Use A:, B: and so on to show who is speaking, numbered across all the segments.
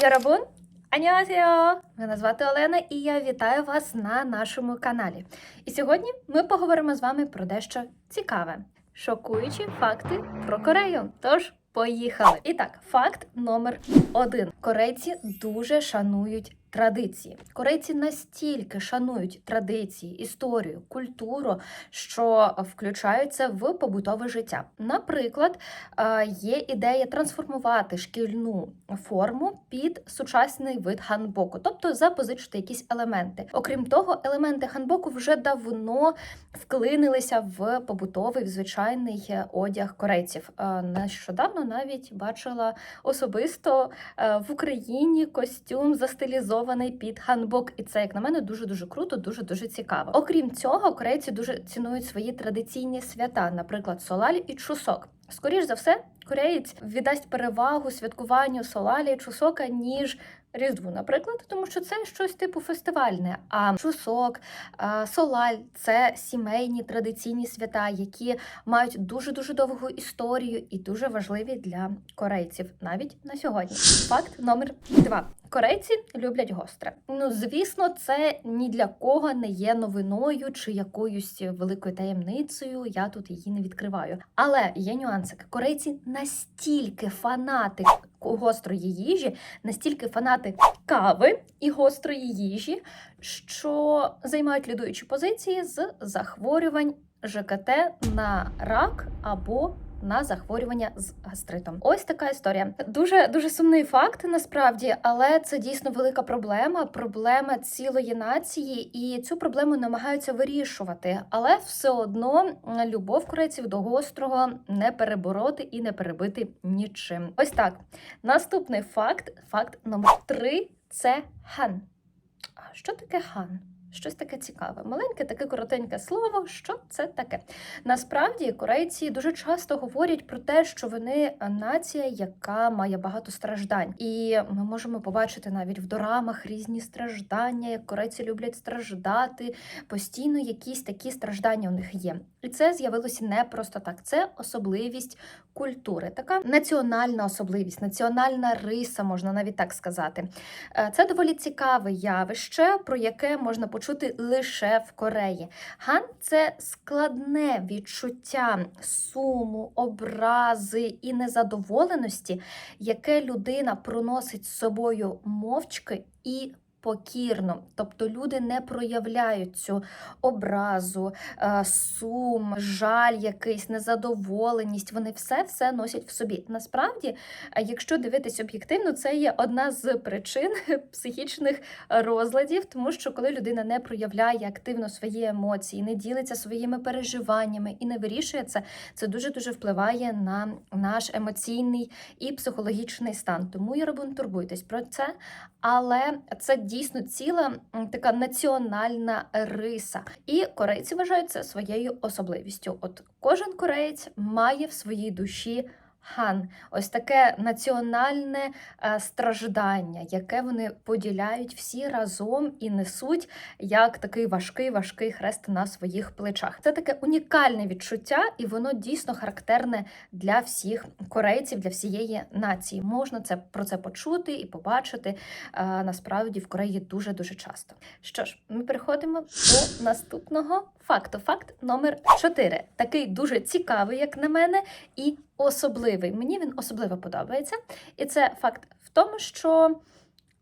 A: Йорабун! Аньосіо! Мене звати Олена і я вітаю вас на нашому каналі. І сьогодні ми поговоримо з вами про дещо цікаве. Шокуючі факти про Корею. Тож, поїхали! І так, факт номер один: корейці дуже шанують традиції. Корейці настільки шанують традиції, історію, культуру, що включаються в побутове життя. Наприклад, е, є ідея трансформувати шкільну форму під сучасний вид ханбоку, тобто запозичити якісь елементи. Окрім того, елементи ханбоку вже давно вклинилися в побутовий в звичайний е, одяг корейців. Е, Нещодавно навіть бачила особисто в Україні костюм застилізований під ханбок, і це, як на мене, дуже дуже круто, дуже дуже цікаво. Окрім цього, корейці дуже цінують свої традиційні свята, наприклад, солаль і чусок. Скоріш за все, кореєць віддасть перевагу святкуванню солалі і чусока, ніж Різдву, наприклад, тому що це щось типу фестивальне. А чусок, солаль це сімейні традиційні свята, які мають дуже дуже довгу історію і дуже важливі для корейців навіть на сьогодні. Факт номер два. Корейці люблять гостре. Ну, звісно, це ні для кого не є новиною чи якоюсь великою таємницею. Я тут її не відкриваю. Але є нюансик. Корейці настільки фанати гострої їжі, настільки фанати кави і гострої їжі, що займають лідуючі позиції з захворювань ЖКТ на рак або на захворювання з гастритом. Ось така історія. Дуже дуже сумний факт насправді, але це дійсно велика проблема. Проблема цілої нації, і цю проблему намагаються вирішувати. Але все одно любов корейців до гострого не перебороти і не перебити нічим. Ось так. Наступний факт, факт номер три це хан. А що таке хан? Щось таке цікаве, маленьке, таке коротеньке слово. Що це таке? Насправді корейці дуже часто говорять про те, що вони нація, яка має багато страждань, і ми можемо побачити навіть в дорамах різні страждання, як корейці люблять страждати. Постійно якісь такі страждання у них є. І це з'явилося не просто так. Це особливість культури, така національна особливість, національна риса, можна навіть так сказати. Е, Це доволі цікаве явище, про яке можна почути лише в Кореї. Ган це складне відчуття суму, образи і незадоволеності, яке людина проносить з собою мовчки і. Покірно, тобто люди не проявляють цю образу, е, сум, жаль, якийсь незадоволеність. Вони все все носять в собі. Насправді, е, якщо дивитись об'єктивно, це є одна з причин психічних розладів, тому що коли людина не проявляє активно свої емоції, не ділиться своїми переживаннями і не вирішує це, це дуже дуже впливає на наш емоційний і психологічний стан. Тому Єрабун, турбуйтесь про це, але це дійсно ціла така національна риса. І корейці вважають це своєю особливістю. От кожен кореєць має в своїй душі. Хан, ось таке національне е, страждання, яке вони поділяють всі разом і несуть як такий важкий важкий хрест на своїх плечах. Це таке унікальне відчуття, і воно дійсно характерне для всіх корейців, для всієї нації. Можна це про це почути і побачити. е, насправді в Кореї дуже дуже часто. Що ж, ми переходимо до наступного факту. Факт номер 4. Такий дуже цікавий, як на мене, і особливий. Мені він особливо подобається. І це факт в тому, що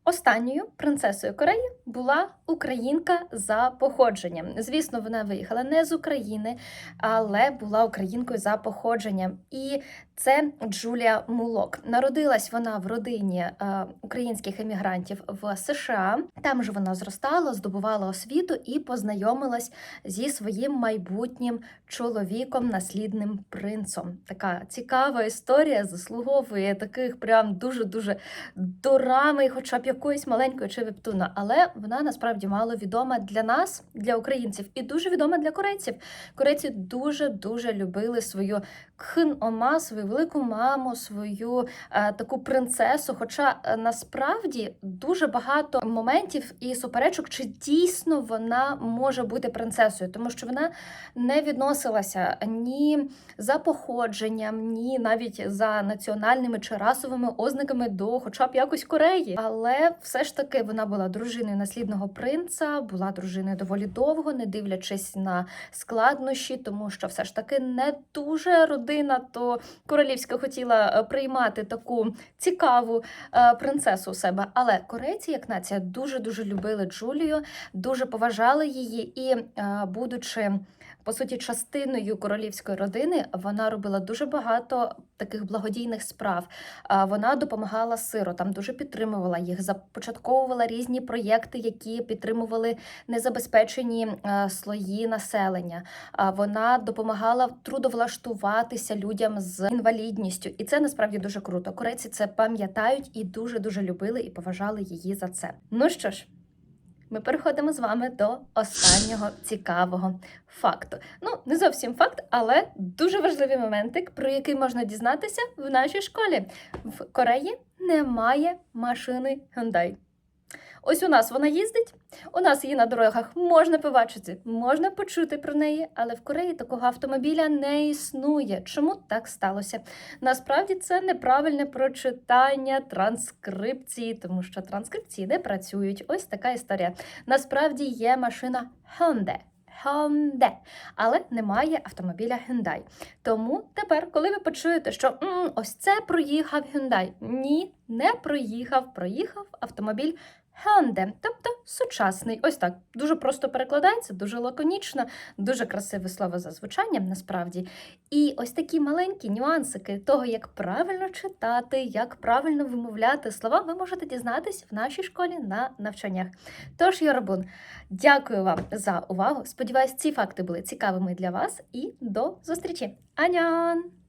A: останньою принцесою Кореї була українка за походженням. Звісно, вона виїхала не з України, але була українкою за походженням. І це Джулія Мулок. Народилась вона в родині е, українських емігрантів в США. Там ж вона зростала, здобувала освіту і познайомилась зі своїм майбутнім чоловіком, наслідним принцом. Така цікава історія заслуговує таких прям дуже дуже дорами, хоча б якоїсь маленької чи вептуна, але вона насправді мало відома для нас, для українців, і дуже відома для корейців. Корейці дуже дуже любили свою кхн ома, свою велику маму, свою е, таку принцесу. Хоча е, насправді дуже багато моментів і суперечок, чи дійсно вона може бути принцесою, тому що вона не відносилася ні за походженням, ні навіть за національними чи расовими ознаками до, хоча б якось Кореї. Але все ж таки вона була дружиною наслідного принца, була дружиною доволі довго, не дивлячись на складнощі, тому що все ж таки не дуже родина, то королівська хотіла е, приймати таку цікаву е, принцесу у себе. Але корейці, як нація, дуже дуже любили Джулію, дуже поважали її і, е, будучи по суті, частиною королівської родини, вона робила дуже багато таких благодійних справ. Вона допомагала сиротам, дуже підтримувала їх, започатковувала різні проєкти, які підтримували незабезпечені е, слої населення. Вона допомагала трудовлаштуватися людям з інвалідністю, і це насправді дуже круто. Корейці це пам'ятають і дуже дуже любили і поважали її за це. Ну що ж. Ми переходимо з вами до останнього цікавого факту. Ну, не зовсім факт, але дуже важливий моментик, про який можна дізнатися в нашій школі. В Кореї немає машини Hyundai. Ось у нас вона їздить, у нас її на дорогах можна побачити, можна почути про неї, але в Кореї такого автомобіля не існує. Чому так сталося? Насправді це неправильне прочитання транскрипції, тому що транскрипції не працюють. Ось така історія. Насправді є машина Hyundai. Hyundai, але немає автомобіля Hyundai. Тому тепер, коли ви почуєте, що «М, ось це проїхав Hyundai, ні, не проїхав, проїхав автомобіль Hyundai, тобто сучасний. Ось так дуже просто перекладається, дуже лаконічно, дуже красиве слово за звучанням, насправді. І ось такі маленькі нюансики того, як правильно читати, як правильно вимовляти слова, ви можете дізнатись в нашій школі на навчаннях. Тож, Йорабун, дякую вам за увагу. Сподіваюсь, ці факти були цікавими для вас і до зустрічі. Анян!